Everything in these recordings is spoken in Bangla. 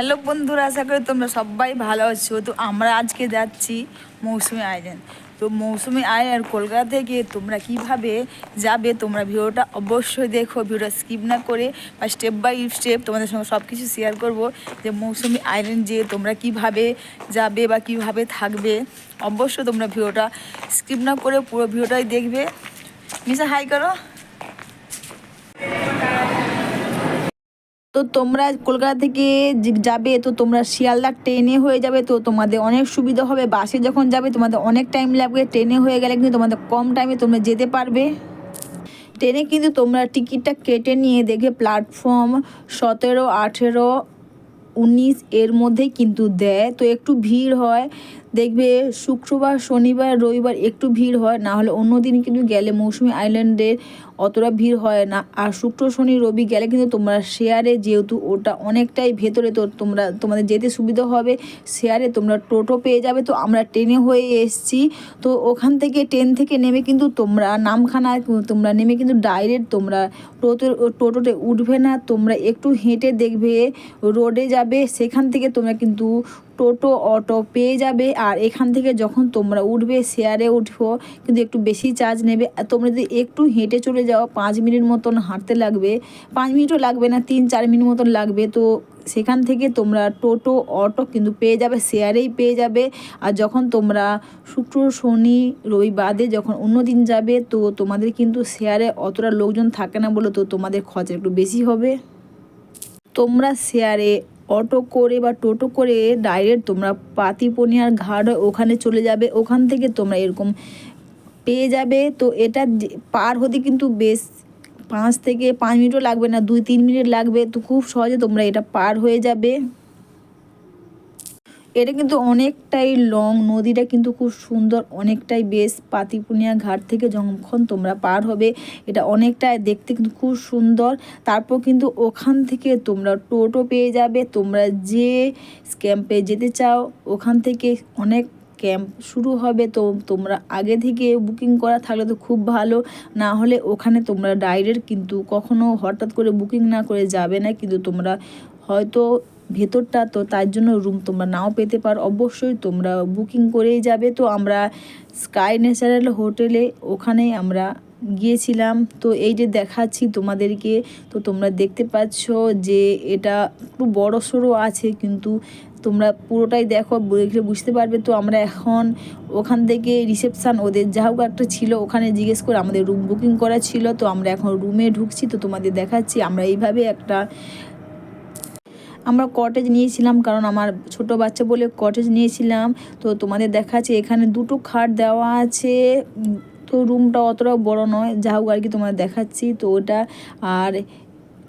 হ্যালো বন্ধুরা, আশা করি তোমরা সবাই ভালো আছো। তো আমরা আজকে যাচ্ছি মৌসুমি আইল্যান্ড। তো মৌসুমি আইল্যান্ড কলকাতা থেকে তোমরা কীভাবে যাবে তোমরা ভিডিওটা অবশ্যই দেখো, ভিডিওটা স্কিপ না করে বা স্টেপ বাই স্টেপ তোমাদের সঙ্গে সব কিছু শেয়ার করব যে মৌসুমি আইল্যান্ড যে তোমরা কীভাবে যাবে বা কীভাবে থাকবে। অবশ্যই তোমরা ভিডিওটা স্কিপ না করে পুরো ভিডিওটাই দেখবে। মিশা হাই করো। তো তোমরা কলকাতা থেকে যাবে, তো তোমরা শিয়ালদা ট্রেনে হয়ে যাবে, তো তোমাদের অনেক সুবিধা হবে। বাসে যখন যাবে, তোমাদের অনেক টাইম লাগবে। ট্রেনে হয়ে গেলে কিন্তু তোমাদের কম টাইমে তোমরা যেতে পারবে। ট্রেনে কিন্তু তোমরা টিকিটটা কেটে নিয়ে দেখে প্ল্যাটফর্ম সতেরো, আঠেরো, উনিশ এর মধ্যেই কিন্তু দেয়। তো একটু ভিড় হয়। দেখবে শুক্রবার, শনিবার, রবিবার একটু ভিড় হয়, না হলে অন্য দিন কিন্তু গেলে মৌসুমি আইল্যান্ডের অতটা ভিড় হয় না। আর শুক্র, শনি, রবি গেলে কিন্তু তোমরা শেয়ারে যেহেতু ওটা অনেকটাই ভেতরে, তো তোমরা, তোমাদের যেতে সুবিধা হবে। শেয়ারে তোমরা টোটো পেয়ে যাবে, তো আমরা ট্রেনে হয়ে এসছি। তো ওখান থেকে ট্রেন থেকে নেমে কিন্তু তোমরা নামখানা, তোমরা নেমে কিন্তু ডাইরেক্ট তোমরা টোটো, টোটোতে উঠবে না। তোমরা একটু হেঁটে দেখবে, রোডে যাবে, সেখান থেকে তোমরা কিন্তু টোটো, অটো পেয়ে যাবে। আর এখান থেকে যখন তোমরা উঠবে শেয়ারে উঠবো, কিন্তু একটু বেশি চার্জ নেবে। তোমরা যদি একটু হেঁটে চলে যাও, পাঁচ মিনিট মতন হাঁটতে লাগবে। পাঁচ মিনিটও লাগবে না, তিন চার মিনিট মতন লাগবে। তো সেখান থেকে তোমরা টোটো, অটো কিন্তু পেয়ে যাবে শেয়ারেই পেয়ে যাবে। আর যখন তোমরা শুক্র, শনি রবি বাদে যখন অন্য দিন যাবে, তো তোমাদের কিন্তু শেয়ারে অতটা লোকজন থাকে না বলে তো তোমাদের খরচা একটু বেশি হবে। তোমরা শেয়ারে অটো করে বা টোটো করে ডাইরেক্ট তোমরা পাতিপনিয়ার ঘাট ওখানে চলে যাবে। ওখান থেকে তোমরা এরকম পেয়ে যাবে। তো এটা পার হতে কিন্তু বেশ পাঁচ থেকে পাঁচ মিনিটও লাগবে না, দুই তিন মিনিট লাগবে। তো খুব সহজে তোমরা এটা পার হয়ে যাবে। এটা কিন্তু অনেকটাই লং নদীটা কিন্তু খুব সুন্দর, অনেকটাই বেশ পাতিপুনিয়া ঘাট থেকে যখন তোমরা পার হবে, এটা অনেকটাই দেখতে কিন্তু খুব সুন্দর। তারপর কিন্তু ওখান থেকে তোমরা টোটো পেয়ে যাবে, তোমরা যে ক্যাম্পে যেতে চাও, ওখান থেকে অনেক ক্যাম্প শুরু হবে, তো তোমরা আগে থেকে বুকিং করা থাকলে তো খুব ভালো। না হলে ওখানে তোমরা ডাইরেক্ট কিন্তু কখনো হঠাৎ করে বুকিং না করে যাবে না, কিন্তু তোমরা হয়তো ভেতরটা, তো তার জন্য রুম তোমরা নাও পেতে পারো। অবশ্যই তোমরা বুকিং করেই যাবে। তো আমরা স্কাই ন্যাচারাল হোটেলে ওখানে আমরা গিয়েছিলাম। তো এই যে দেখাচ্ছি তোমাদেরকে, তো তোমরা দেখতে পাচ্ছ যে এটা একটু বড় সড়ো আছে, কিন্তু তোমরা পুরোটাই দেখো, দেখলে বুঝতে পারবে। তো আমরা এখন ওখান থেকে রিসেপশান ওদের যা হোক একটা ছিল, ওখানে জিজ্ঞেস করে আমাদের রুম বুকিং করা ছিল। তো আমরা এখন রুমে ঢুকছি, তো তোমাদের দেখাচ্ছি। আমরা এইভাবে একটা আমরা কটেজ নিয়েছিলাম, কারণ আমার ছোট বাচ্চা বলে কটেজ নিয়েছিলাম। তো তোমাদের দেখাচ্ছে, এখানে দুটো খাট দেওয়া আছে। তো রুমটা অতটাও বড় নয়, যা হোক আর কি তোমাদের দেখাচ্ছি। তো ওটা আর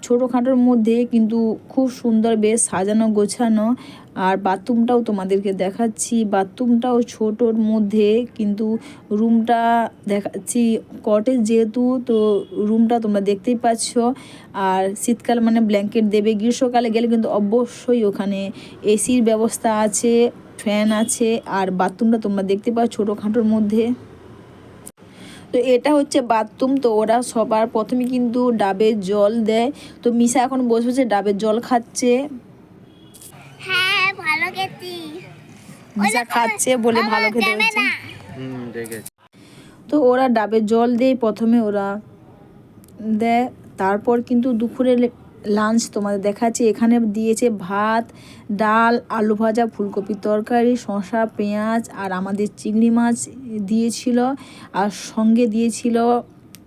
ছোটোখাটোর মধ্যে কিন্তু খুব সুন্দর বেশ সাজানো গোছানো। আর বাথরুমটাও তোমাদেরকে দেখাচ্ছি। বাথরুমটাও ছোটোর মধ্যে কিন্তু রুমটা দেখাচ্ছি। কটেজ যেহেতু, তো রুমটা তোমরা দেখতেই পাচ্ছ। আর শীতকাল মানে ব্ল্যাঙ্কেট দেবে। গ্রীষ্মকালে গেলে কিন্তু অবশ্যই ওখানে এসির ব্যবস্থা আছে, ফ্যান আছে, আর বাথরুমটা তোমরা দেখতে পাচ্ছ ছোটোখাটোর মধ্যে। তো এটা হচ্ছে বাথরুম তো ওরা সবার প্রথমে কিন্তু ডাবের জল দেয়। তো মিশা এখন বসে বসে ডাবের জল খাচ্ছে। হ্যাঁ ভালো খেতি মিশা খাচ্ছে বলে ভালো খেতে হচ্ছে তো ওরা ডাবের জল দেয় প্রথমে ওরা দেয় তারপর কিন্তু দুপুরে লাঞ্চ তোমাদের দেখাচ্ছি। এখানে দিয়েছে ভাত, ডাল, আলু ভাজা ফুলকপির তরকারি শশা পেঁয়াজ আর আমাদের চিংড়ি মাছ দিয়েছিল। আর সঙ্গে দিয়েছিল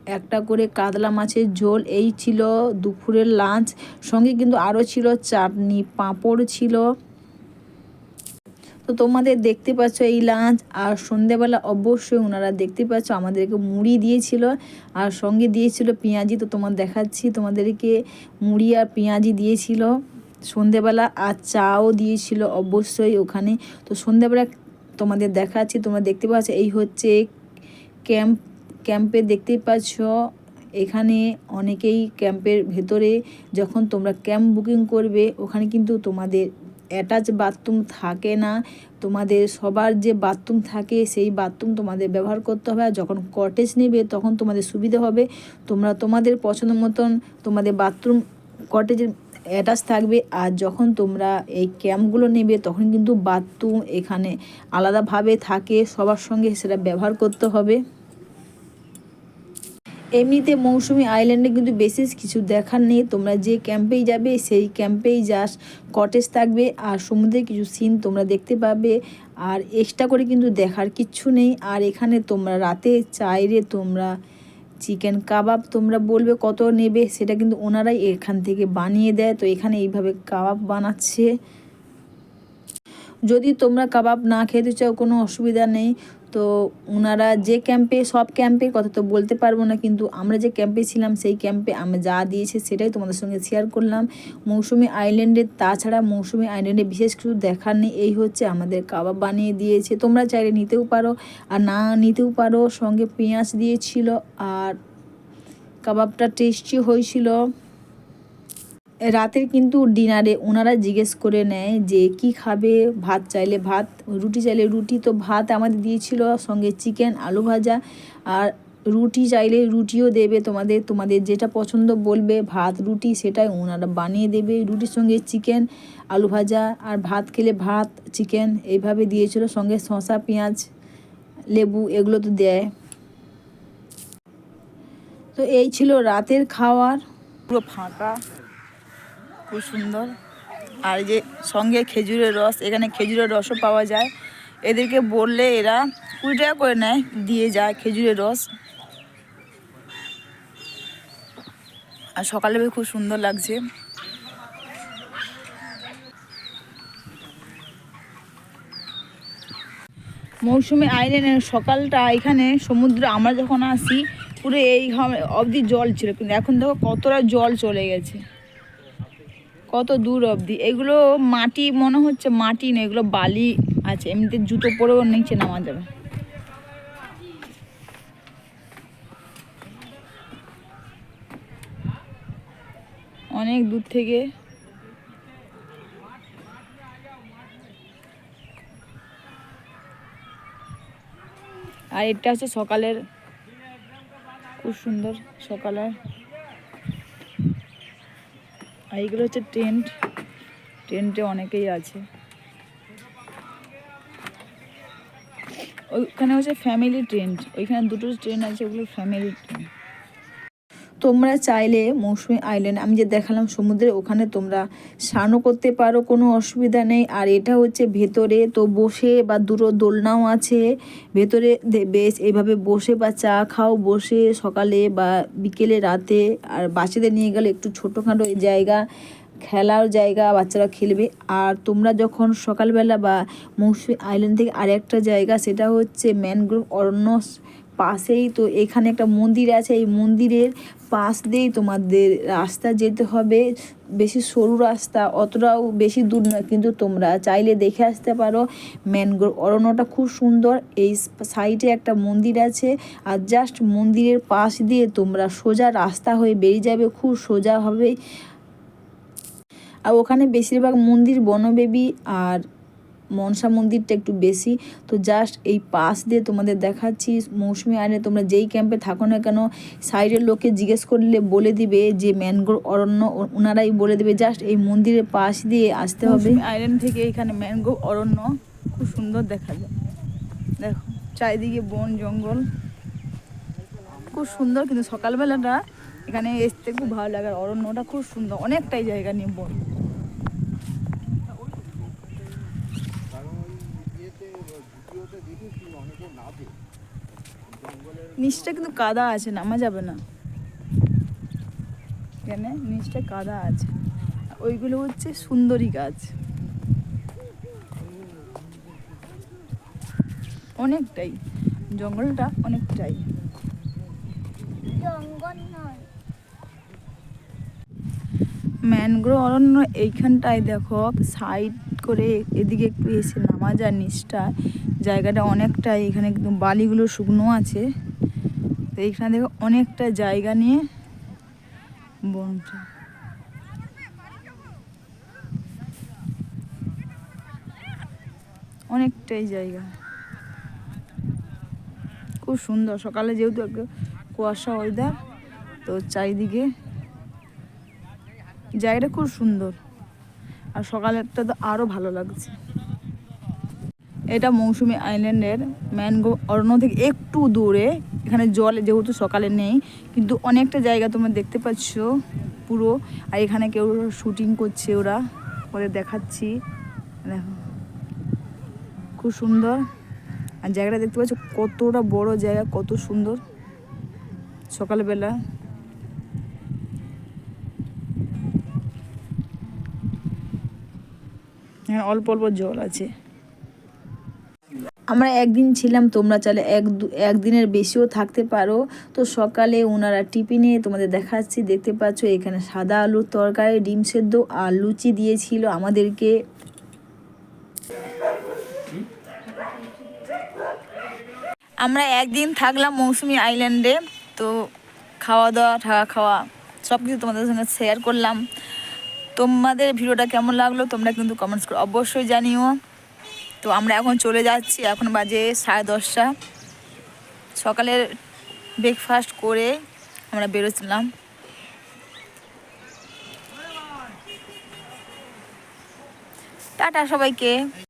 একটা করে কাতলা মাছের ঝোল। এই ছিল দুপুরের লাঞ্চ সঙ্গে কিন্তু আরও ছিল চাটনি, পাঁপড় ছিল। তোমাদের দেখতে পাচ্ছ এই লাঞ্চ, আর সন্ধেবেলা অবশ্যই ওনারা দেখতে পাচ্ছ আমাদেরকে মুড়ি দিয়েছিল, আর সঙ্গে দিয়েছিল পেঁয়াজি, তো তোমার দেখাচ্ছি তোমাদেরকে মুড়ি আর পেঁয়াজি দিয়েছিল। সন্ধেবেলা আর চাও দিয়েছিল অবশ্যই ওখানে। তো সন্ধেবেলা তোমাদের দেখাচ্ছি, তোমরা দেখতে পাচ্ছ এই হচ্ছে ক্যাম্প, ক্যাম্পে দেখতে পাচ্ছ এখানে অনেকেই ক্যাম্পের ভেতরে, যখন তোমরা ক্যাম্প বুকিং করবে, ওখানে কিন্তু তোমাদের অ্যাটাচ বাথরুম থাকে না। তোমাদের সবার যে বাথরুম থাকে, সেই বাথরুম তোমাদের ব্যবহার করতে হবে। আর যখন কটেজ নেবে, তখন তোমাদের সুবিধা হবে। তোমরা তোমাদের পছন্দ মতন তোমাদের বাথরুম কটেজের অ্যাটাচ থাকবে। আর যখন তোমরা এই ক্যাম্পগুলো নেবে, তখন কিন্তু বাথরুম এখানে আলাদাভাবে থাকে। সবার সঙ্গে সেটা ব্যবহার করতে হবে। এমনিতে মৌসুমি আইল্যান্ডে কিন্তু বিশেষ কিছু দেখার নেই। তোমরা যে ক্যাম্পেই যাবে, সেই ক্যাম্পেই যাস। কটেজ থাকবে আর সমুদ্রের কিছু সিন তোমরা দেখতে পাবে। আর এক্সট্রা করে কিন্তু দেখার কিচ্ছু নেই। আর এখানে তোমরা রাতে চাইলে তোমরা চিকেন কাবাব তোমরা বলবে কত নেবে, সেটা কিন্তু ওনারাই এখান থেকে বানিয়ে দেয়। তো এখানে এইভাবে কাবাব বানাচ্ছে। যদি তোমরা কাবাব না খেতে চাও, কোনো অসুবিধা নেই। তো ওনারা যে ক্যাম্পে সব ক্যাম্পের কথা তো বলতে পারব না, কিন্তু আমরা যে ক্যাম্পে ছিলাম, সেই ক্যাম্পে আমরা যা দিয়েছে সেটাই তোমাদের সঙ্গে শেয়ার করলাম। মৌসুমি আইল্যান্ডে তাছাড়া মৌসুমি আইল্যান্ডে বিশেষ কিছু দেখার নেই, এই হচ্ছে আমাদের কাবাব বানিয়ে দিয়েছে। তোমরা চাইলে নিতেও পারো, আর না নিতেও পারো, সঙ্গে পেঁয়াজ দিয়েছিল, আর কাবাবটা টেস্টি হয়েছিল। রাতের কিন্তু ডিনারে ওনারা জিজ্ঞেস করে নেয় যে, কি খাবে? ভাত চাইলে ভাত, রুটি চাইলে রুটি। তো ভাত আমাদের দিয়েছিল সঙ্গে চিকেন, আলু ভাজা। আর রুটি চাইলে রুটিও দেবে তোমাদের তোমাদের যেটা পছন্দ বলবে, ভাত, রুটি সেটাই ওনারা বানিয়ে দেবে। রুটির সঙ্গে চিকেন, আলু ভাজা আর ভাত খেলে ভাত, চিকেন এইভাবে দিয়েছিল। সঙ্গে শসা, পেঁয়াজ, লেবু এগুলো তো দেয়। তো এই ছিল রাতের খাওয়ার। পুরো ফাঁকা। খুব সুন্দর। আর যে সঙ্গে খেজুরের রস, এখানে খেজুরের রসও পাওয়া যায়। এদেরকে বললে এরা কুড়ি টাকা করে নেয়, দিয়ে যায় খেজুরের রস। আর সকালে খুব সুন্দর লাগছে। মৌসুমি আইল্যান্ডের সকালটা এখানে সমুদ্র আমরা যখন আসি, পুরো এই অবধি জল ছিল, কিন্তু এখন দেখো কতটা জল চলে গেছে। কত দূর অবধি। এগুলো মাটি, মনে হচ্ছে মাটি না এগুলো বালি আছে। এমনিতে জুতো পরেও নিচে নামা যাবে। অনেক দূর থেকে আর এটা হচ্ছে সকালের, খুব সুন্দর সকালের আর এইগুলো হচ্ছে টেন্ট। টেন্টে অনেকেই আছে। ওইখানে হচ্ছে ফ্যামিলি টেন্ট ওইখানে দুটো ট্রেন আছে, ওগুলো ফ্যামিলি টেন্ট তোমরা চাইলে মৌসুমি আইল্যান্ড, আমি যে দেখালাম সমুদ্রে, ওখানে তোমরা স্নানও করতে পারো, কোনো অসুবিধা নেই। আর এটা হচ্ছে ভেতরে, তো বসে বা দুটো দোলনাও আছে, ভেতরে বেশ এইভাবে বসে বা চা খাও, বসে সকালে বা বিকেলে, রাতে। আর বাচ্চাদের নিয়ে গেলে একটু ছোটোখাটো জায়গা, খেলার জায়গা, বাচ্চারা খেলবে। আর তোমরা যখন সকালবেলা বা মৌসুমি আইল্যান্ড থেকে আরেকটা জায়গা, সেটা হচ্ছে ম্যানগ্রোভ অরণ্য পাশেই তো এখানে একটা মন্দির আছে, এই মন্দিরের পাশ দিয়েই তোমাদের রাস্তা যেতে হবে। বেশি সরু রাস্তা, অতটাও বেশি দূর নয়, কিন্তু তোমরা চাইলে দেখে আসতে পারো। ম্যানগ্রোভ অরণ্যটা খুব সুন্দর, এই সাইডে একটা মন্দির আছে আর জাস্ট মন্দিরের পাশ দিয়ে তোমরা সোজা রাস্তা হয়ে বেরিয়ে যাবে, খুব সোজা হবে আর ওখানে বেশিরভাগ মন্দির বনবেবী আর মনসা মন্দিরটা একটু বেশি। তো জাস্ট এই পাশ দিয়ে তোমাদের দেখাচ্ছি, মৌসুমি আইনে তোমরা যেই ক্যাম্পে থাকো না কেন, সাইডের লোককে জিজ্ঞেস করলে বলে দিবে যে ম্যানগ্রোভ অরণ্য, ওনারাই বলে দেবে জাস্ট এই মন্দিরের পাশ দিয়ে আসতে হবে। আইল্যান্ড থেকে এখানে ম্যানগ্রোভ অরণ্য খুব সুন্দর দেখা যায়। দেখো, চারিদিকে বন, জঙ্গল। খুব সুন্দর, কিন্তু সকালবেলাটা এখানে আসতে খুব ভালো লাগে। অরণ্যটা খুব সুন্দর, অনেকটাই জায়গা নিয়ে বন। নিচটা কিন্তু কাদা আছে নামা যাবে না। এখানে নিচটা কাদা আছে। ওইগুলো হচ্ছে সুন্দরী গাছ। অনেকটাই। জঙ্গলটা অনেকটাই। ম্যানগ্রোভ অরণ্য এইখানটায় দেখো সাইড করে এদিকে একটু এসে নামা যায় নিচটা। জায়গাটা অনেকটাই, এখানে কিন্তু বালিগুলো শুকনো আছে। তো এইখানে দেখো অনেকটা জায়গা নিয়ে বনটা। অনেকটাই জায়গা। খুব সুন্দর। সকালে যেহেতু একটু কুয়াশা ওয়েদার তো চারিদিকে জায়গাটা খুব সুন্দর। আর সকালেরটা তো আরও ভালো লাগছে। এটা মৌসুমি আইল্যান্ডের ম্যানগ্রো অরণ্য থেকে একটু দূরে। এখানে জল যেহেতু সকালে নেই, কিন্তু অনেকটা জায়গা তোমরা দেখতে পাচ্ছ পুরো। আর এখানে কেউ শুটিং করছে ওরা ওদের দেখাচ্ছি। দেখো, খুব সুন্দর। আর জায়গাটা দেখতে পাচ্ছ কতটা বড় জায়গা, কত সুন্দর। সকালবেলা। এখানে অল্প অল্প জল আছে। আমরা একদিন ছিলাম, তোমরা চাইলে এক একদিনের বেশিও থাকতে পারো। তো সকালে ওনারা টিফিনে তোমাদের দেখাচ্ছি, দেখতে পাচ্ছ এখানে সাদা আলুর তরকারি, ডিম সেদ্ধ, আর লুচি দিয়েছিল আমাদেরকে। আমরা একদিন থাকলাম মৌসুমি আইল্যান্ডে, তো খাওয়া দাওয়া, থাকা খাওয়া সব কিছু তোমাদের সঙ্গে শেয়ার করলাম। তোমাদের ভিডিওটা কেমন লাগল তোমরা কিন্তু কমেন্টস করে অবশ্যই জানিও। তো আমরা এখন চলে যাচ্ছি, এখন বাজে সাড়ে দশটা। সকালের ব্রেকফাস্ট করে আমরা বেরোচ্ছিলাম। টাটা সবাইকে।